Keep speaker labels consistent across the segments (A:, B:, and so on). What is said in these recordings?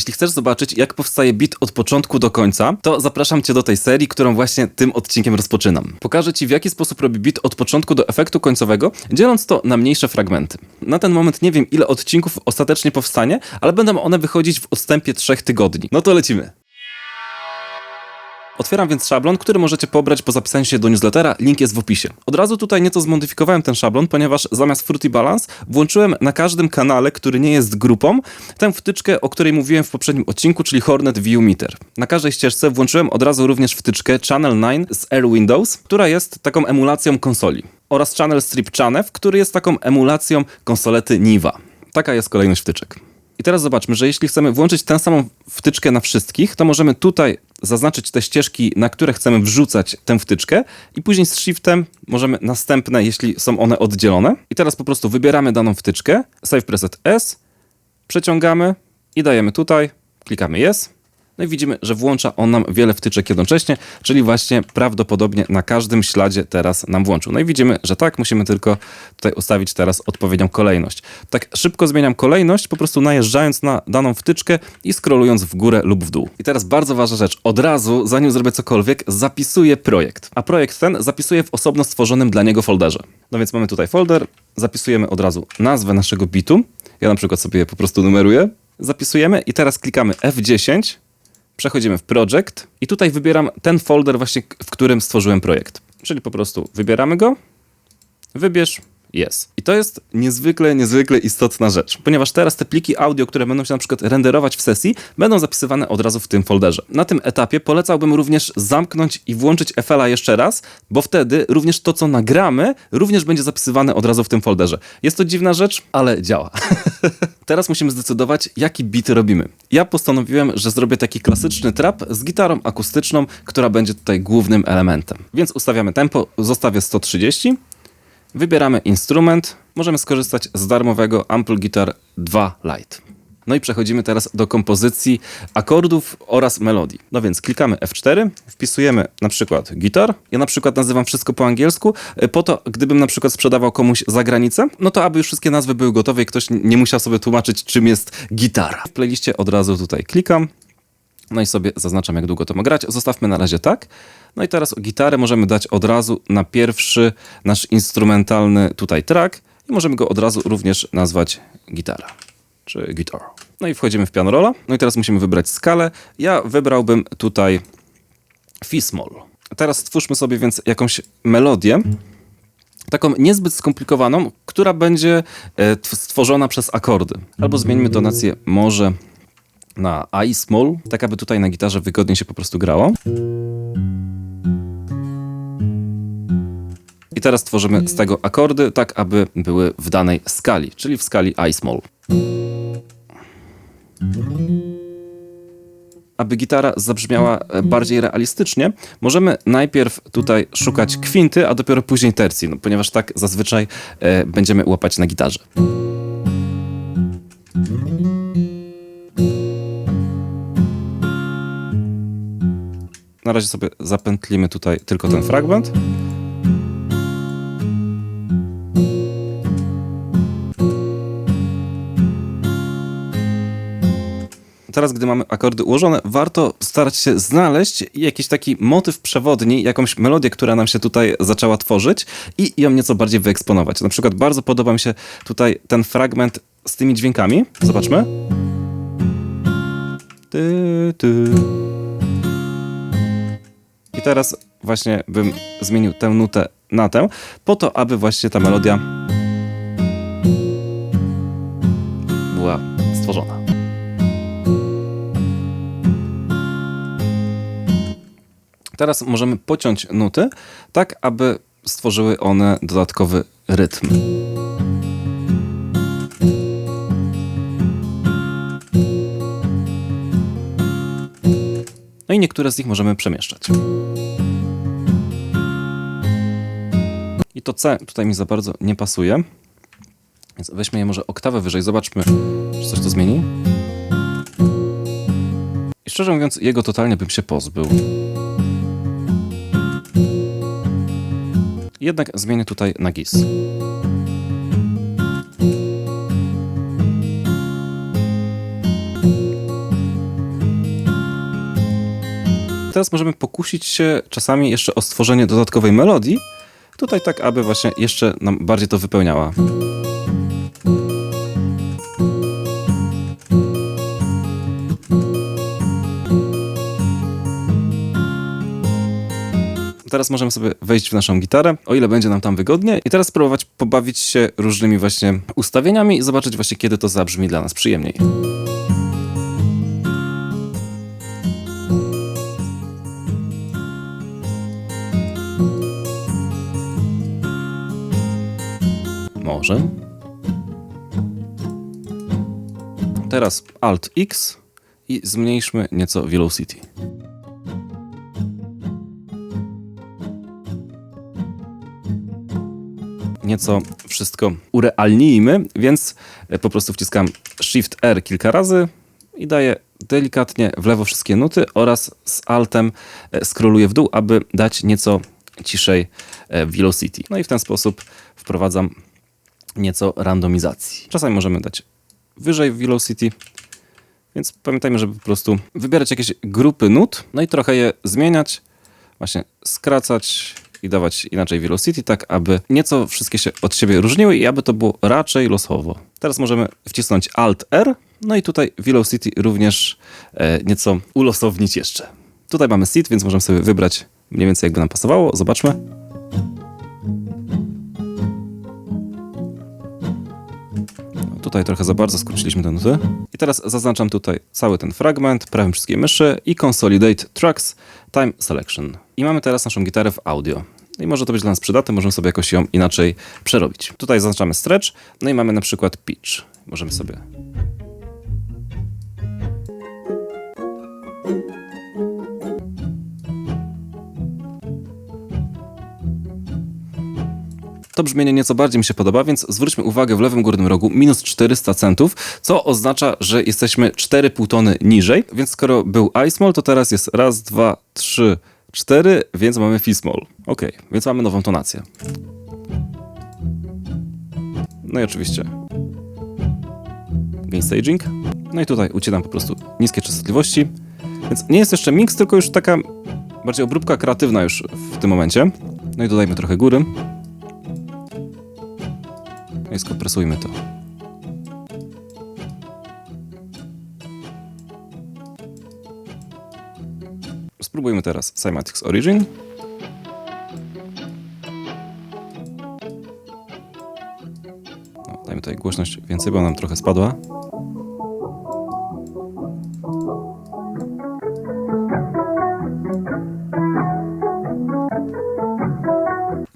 A: Jeśli chcesz zobaczyć, jak powstaje bit od początku do końca, to zapraszam cię do tej serii, którą właśnie tym odcinkiem rozpoczynam. Pokażę ci, w jaki sposób robi bit od początku do efektu końcowego, dzieląc to na mniejsze fragmenty. Na ten moment nie wiem, ile odcinków ostatecznie powstanie, ale będą one wychodzić w odstępie trzech tygodni. No to lecimy. Otwieram więc szablon, który możecie pobrać po zapisaniu się do newslettera, link jest w opisie. Od razu tutaj nieco zmodyfikowałem ten szablon, ponieważ zamiast Fruity Balance włączyłem na każdym kanale, który nie jest grupą, tę wtyczkę, o której mówiłem w poprzednim odcinku, czyli Hornet View Meter. Na każdej ścieżce włączyłem od razu również wtyczkę Channel 9 z Air Windows, która jest taką emulacją konsoli. Oraz Channel Strip Chanev, który jest taką emulacją konsolety Niva. Taka jest kolejność wtyczek. I teraz zobaczmy, że jeśli chcemy włączyć tę samą wtyczkę na wszystkich, to możemy tutaj zaznaczyć te ścieżki, na które chcemy wrzucać tę wtyczkę i później z shiftem możemy następne, jeśli są one oddzielone. I teraz po prostu wybieramy daną wtyczkę, Save Preset S, przeciągamy i dajemy tutaj, klikamy Yes. No i widzimy, że włącza on nam wiele wtyczek jednocześnie, czyli właśnie prawdopodobnie na każdym śladzie teraz nam włączył. No i widzimy, że tak, musimy tylko tutaj ustawić teraz odpowiednią kolejność. Tak szybko zmieniam kolejność, po prostu najeżdżając na daną wtyczkę i scrollując w górę lub w dół. I teraz bardzo ważna rzecz, od razu, zanim zrobię cokolwiek, zapisuję projekt. A projekt ten zapisuję w osobno stworzonym dla niego folderze. No więc mamy tutaj folder, zapisujemy od razu nazwę naszego bitu. Ja na przykład sobie po prostu numeruję. Zapisujemy i teraz klikamy F10, przechodzimy w Project i tutaj wybieram ten folder właśnie, w którym stworzyłem projekt. Czyli po prostu wybieramy go, wybierz, jest. I to jest niezwykle, niezwykle istotna rzecz, ponieważ teraz te pliki audio, które będą się na przykład renderować w sesji, będą zapisywane od razu w tym folderze. Na tym etapie polecałbym również zamknąć i włączyć FL-a jeszcze raz, bo wtedy również to, co nagramy, również będzie zapisywane od razu w tym folderze. Jest to dziwna rzecz, ale działa. teraz musimy zdecydować, jaki bit robimy. Ja postanowiłem, że zrobię taki klasyczny trap z gitarą akustyczną, która będzie tutaj głównym elementem. Więc ustawiamy tempo, zostawię 130, Wybieramy instrument. Możemy skorzystać z darmowego Ample Guitar 2 Lite. No i przechodzimy teraz do kompozycji akordów oraz melodii. No więc klikamy F4, wpisujemy na przykład gitar. Ja na przykład nazywam wszystko po angielsku, y, po to, gdybym na przykład sprzedawał komuś za granicę, no to aby już wszystkie nazwy były gotowe i ktoś nie musiał sobie tłumaczyć, czym jest gitara. W playliście od razu tutaj klikam, no i sobie zaznaczam, jak długo to ma grać. Zostawmy na razie tak. No i teraz gitarę możemy dać od razu na pierwszy nasz instrumentalny tutaj track i możemy go od razu również nazwać gitara, czy guitar. No i wchodzimy w piano rolla. No i teraz musimy wybrać skalę. Ja wybrałbym tutaj Fi-Small. Teraz stwórzmy sobie więc jakąś melodię, taką niezbyt skomplikowaną, która będzie e, stworzona przez akordy. Albo zmieńmy tonację może na I small, tak aby tutaj na gitarze wygodnie się po prostu grało. I teraz tworzymy z tego akordy, tak aby były w danej skali, czyli w skali I small. Aby gitara zabrzmiała e, bardziej realistycznie, możemy najpierw tutaj szukać kwinty, a dopiero później tercji, no, ponieważ tak zazwyczaj e, będziemy łapać na gitarze. Na razie sobie zapętlimy tutaj tylko ten fragment. Teraz, gdy mamy akordy ułożone, warto starać się znaleźć jakiś taki motyw przewodni, jakąś melodię, która nam się tutaj zaczęła tworzyć i ją nieco bardziej wyeksponować. Na przykład bardzo podoba mi się tutaj ten fragment z tymi dźwiękami. Zobaczmy. Ty, ty. I teraz właśnie bym zmienił tę nutę na tę, po to, aby właśnie ta melodia Teraz możemy pociąć nuty, tak aby stworzyły one dodatkowy rytm. No i niektóre z nich możemy przemieszczać. I to C tutaj mi za bardzo nie pasuje. Więc weźmy je może oktawę wyżej, zobaczmy, czy coś to zmieni. I szczerze mówiąc, jego totalnie bym się pozbył. Jednak zmienię tutaj na GIS. Teraz możemy pokusić się czasami jeszcze o stworzenie dodatkowej melodii, tutaj tak, aby właśnie jeszcze nam bardziej to wypełniała. Teraz możemy sobie wejść w naszą gitarę, o ile będzie nam tam wygodnie i teraz spróbować pobawić się różnymi właśnie ustawieniami i zobaczyć właśnie, kiedy to zabrzmi dla nas przyjemniej. Może. Teraz Alt X i zmniejszmy nieco Velocity. Nieco wszystko urealnijmy, więc e, po prostu wciskam Shift R kilka razy i daję delikatnie w lewo wszystkie nuty oraz z Altem e, scrolluję w dół, aby dać nieco ciszej e, Velocity. No i w ten sposób wprowadzam nieco randomizacji. Czasami możemy dać wyżej Velocity, więc pamiętajmy, żeby po prostu wybierać jakieś grupy nut, no i trochę je zmieniać, właśnie skracać i dawać inaczej Velocity, tak aby nieco wszystkie się od siebie różniły i aby to było raczej losowo. Teraz możemy wcisnąć Alt R, no i tutaj Velocity również e, nieco ulosownić jeszcze. Tutaj mamy seed, więc możemy sobie wybrać mniej więcej jakby nam pasowało. Zobaczmy. Tutaj trochę za bardzo skróciliśmy te nuty. I teraz zaznaczam tutaj cały ten fragment, prawym wszystkie myszy i Consolidate Tracks Time Selection. I mamy teraz naszą gitarę w audio. I może to być dla nas przydatne, możemy sobie jakoś ją inaczej przerobić. Tutaj zaznaczamy stretch, no i mamy na przykład pitch. Możemy sobie To brzmienie nieco bardziej mi się podoba, więc zwróćmy uwagę w lewym górnym rogu minus 400 centów, co oznacza, że jesteśmy 4,5 tony niżej, więc skoro był I-small, to teraz jest raz, dwa, trzy, cztery, więc mamy Fi-small. Ok, więc mamy nową tonację. No i oczywiście gain staging. No i tutaj ucinam po prostu niskie częstotliwości. Więc nie jest jeszcze mix, tylko już taka bardziej obróbka kreatywna już w tym momencie. No i dodajmy trochę góry. To. Spróbujmy teraz Cymatics Origin. No, dajmy tutaj głośność więcej, bo nam trochę spadła.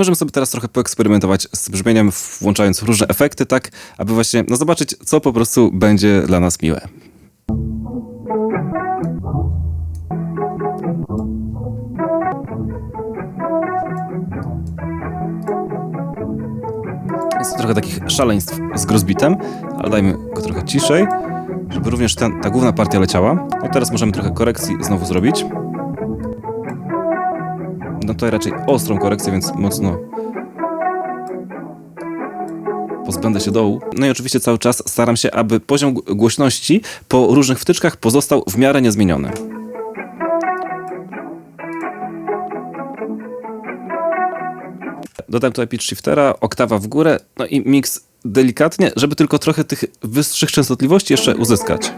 A: Możemy sobie teraz trochę poeksperymentować z brzmieniem, włączając różne efekty, tak aby właśnie no, zobaczyć, co po prostu będzie dla nas miłe. Jest trochę takich szaleństw z Grozbitem, ale dajmy go trochę ciszej, żeby również ten, ta główna partia leciała. No i teraz możemy trochę korekcji znowu zrobić. No to raczej ostrą korekcję, więc mocno pozbędę się dołu. No i oczywiście cały czas staram się, aby poziom głośności po różnych wtyczkach pozostał w miarę niezmieniony. Dodam tutaj pitch shiftera, oktawa w górę, no i mix delikatnie, żeby tylko trochę tych wyższych częstotliwości jeszcze uzyskać.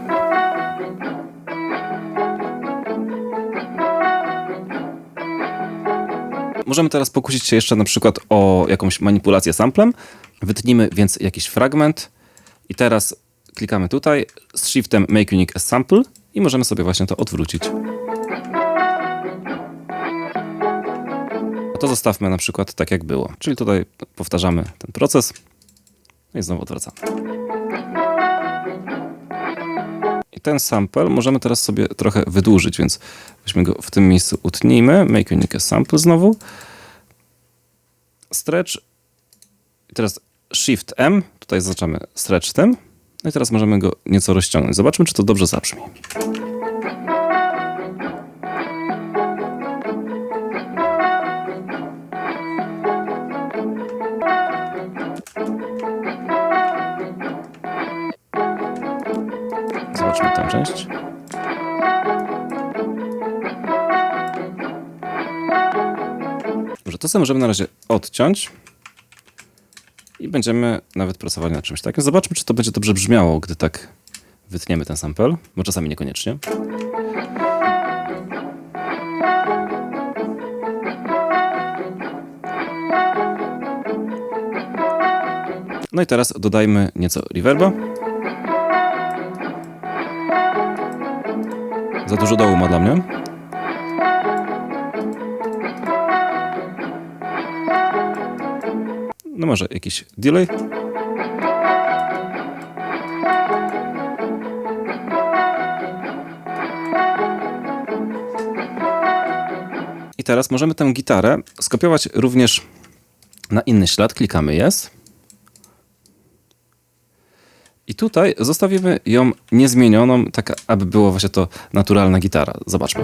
A: Możemy teraz pokusić się jeszcze na przykład o jakąś manipulację samplem. Wytnijmy więc jakiś fragment i teraz klikamy tutaj z shiftem Make Unique as Sample i możemy sobie właśnie to odwrócić. To zostawmy na przykład tak jak było. Czyli tutaj powtarzamy ten proces no i znowu odwracamy. Ten sample możemy teraz sobie trochę wydłużyć, więc weźmy go w tym miejscu, utnijmy, make unique sample znowu, stretch teraz shift M, tutaj zaznaczamy stretch tym, no i teraz możemy go nieco rozciągnąć. Zobaczmy, czy to dobrze zabrzmi. To możemy na razie odciąć. I będziemy nawet pracowali nad czymś takim. Zobaczmy, czy to będzie dobrze brzmiało, gdy tak wytniemy ten sample, bo czasami niekoniecznie. No i teraz dodajmy nieco reverba. Za dużo dołu ma dla mnie. Może jakiś delay. I teraz możemy tę gitarę skopiować również na inny ślad. Klikamy Yes. I tutaj zostawimy ją niezmienioną, tak aby było właśnie to naturalna gitara. Zobaczmy.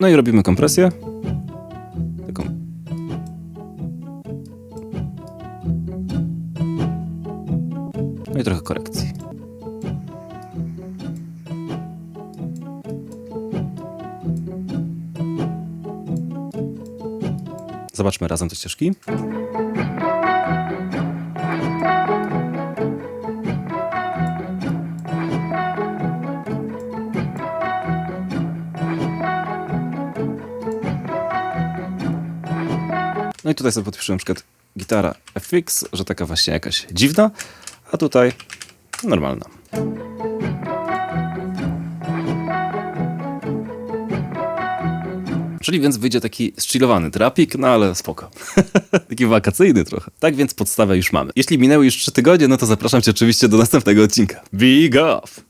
A: No i robimy kompresję. Taką. No i trochę korekcji. Zobaczmy razem te ścieżki. No i tutaj sobie podpiszę na przykład gitara FX, że taka właśnie jakaś dziwna, a tutaj normalna. Czyli więc wyjdzie taki zchillowany trapik, no ale spoko. taki wakacyjny trochę. Tak więc podstawę już mamy. Jeśli minęły już 3 tygodnie, no to zapraszam cię oczywiście do następnego odcinka. Big off!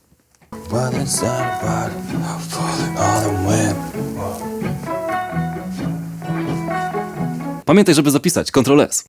A: Pamiętaj, żeby zapisać Ctrl S.